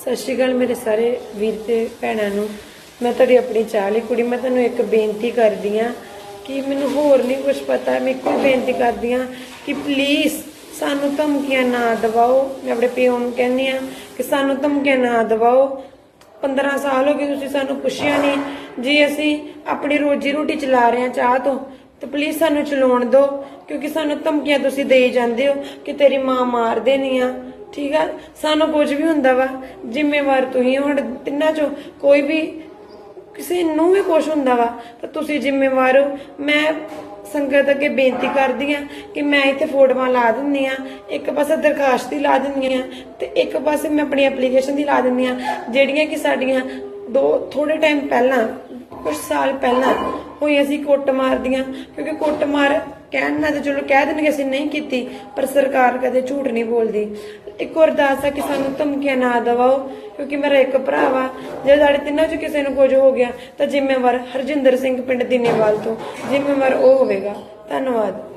ਸਤਿ ਸ਼੍ਰੀ ਅਕਾਲ ਮੇਰੇ ਸਾਰੇ ਵੀਰ ਤੇ ਭੈਣਾਂ ਨੂੰ। ਮੈਂ ਤੁਹਾਡੀ ਆਪਣੀ ਚਾਲੀ ਕੁੜੀ, ਮੈਂ ਤੁਹਾਨੂੰ ਇੱਕ ਬੇਨਤੀ ਕਰਦੀ ਆ ਕਿ ਮੈਨੂੰ ਹੋਰ ਨਹੀਂ ਕੁਝ ਪਤਾ। ਮੈਂ ਇੱਕੋ ਬੇਨਤੀ ਕਰਦੀ ਆ ਕਿ ਪਲੀਜ਼ ਸਾਨੂੰ ਧਮਕੀਆਂ ਨਾ ਦਿਵਾਓ। ਮੈਂ ਆਪਣੇ ਪਿਓ ਨੂੰ ਕਹਿੰਦੀ ਆ ਕਿ ਸਾਨੂੰ ਧਮਕੀਆਂ ਨਾ ਦਿਵਾਓ। 15 ਸਾਲ ਹੋ ਗਏ ਤੁਸੀਂ ਸਾਨੂੰ ਪੁੱਛਿਆ ਨਹੀਂ। ਜੀ ਅਸੀਂ ਆਪਣੀ ਰੋਜੀ ਰੋਟੀ ਚਲਾ ਰਹੇ ਹਾਂ ਚਾਹ ਤੋਂ, ਤੇ ਪਲੀਜ਼ ਸਾਨੂੰ ਚਲਾਉਣ ਦਿਓ, ਕਿਉਂਕਿ ਸਾਨੂੰ ਧਮਕੀਆਂ ਤੁਸੀਂ ਦੇਈ ਜਾਂਦੇ ਹੋ ਕਿ ਤੇਰੀ ਮਾਂ ਮਾਰ ਦੇਣੀ ਆ। ਠੀਕ ਆ? ਸਾਨੂੰ ਕੁਝ ਵੀ ਹੁੰਦਾ ਵਾ। ਜ਼ਿੰਮੇਵਾਰ ਤੁਸੀਂ ਹੁਣ ਤਿੰਨਾਂ ਚੋਂ। ਕੋਈ ਵੀ ਕਿਸੇ ਨੂੰ ਵੀ ਕੁਝ ਹੁੰਦਾ ਵਾ, ਤਾਂ ਤੁਸੀਂ ਜ਼ਿੰਮੇਵਾਰ ਹੋ। ਮੈਂ ਸੰਗਤ ਅੱਗੇ ਬੇਨਤੀ ਕਰਦੀ ਆ ਕਿ ਮੈਂ ਇੱਥੇ ਫੋਟੋਆਂ ਲਾ ਦਿੰਨੀ ਆ, ਇੱਕ ਪਾਸੇ ਦਰਖਾਸਤ ਦੀ ਲਾ ਦਿੰਨੀ ਆ ਤੇ ਇੱਕ ਪਾਸੇ ਮੈਂ ਆਪਣੀ ਐਪਲੀਕੇਸ਼ਨ ਦੀ ਲਾ ਦਿੰਨੀ ਆ, ਜਿਹੜੀਆਂ ਕਿ ਸਾਡੀਆਂ ਦੋ ਥੋੜੇ ਟਾਈਮ ਪਹਿਲਾਂ ਕੁਝ ਸਾਲ ਪਹਿਲਾਂ ਹੋਈ ਅਸੀਂ ਕੁੱਟ ਮਾਰਦੀਆਂ ਕਿਉਂਕਿ ਕੁੱਟ ਮਾਰ ਕਹਿਣ ਨਾਲ ਤਾਂ ਚਲੋ ਕਹਿ ਦੇਣਗੇ ਅਸੀਂ ਨਹੀਂ ਕੀਤੀ, ਪਰ ਸਰਕਾਰ ਕਦੇ ਝੂਠ ਨਹੀਂ ਬੋਲਦੀ। ਇੱਕ ਅਰਦਾਸ ਆ ਕਿ ਸਾਨੂੰ ਧਮਕੀਆਂ ਨਾ ਦਵਾਓ, ਕਿਉਂਕਿ ਮੇਰਾ ਇੱਕ ਭਰਾ ਵਾ, ਜੇ ਸਾਡੇ ਤਿੰਨਾਂ ਚੋਂ ਕਿਸੇ ਨੂੰ ਕੁਝ ਹੋ ਗਿਆ, ਤਾਂ ਜ਼ਿੰਮੇਵਾਰ ਹਰਜਿੰਦਰ ਸਿੰਘ ਪਿੰਡ ਦੀਨੇਵਾਲ ਤੋਂ, ਜ਼ਿੰਮੇਵਾਰ ਉਹ ਹੋਵੇਗਾ। ਧੰਨਵਾਦ।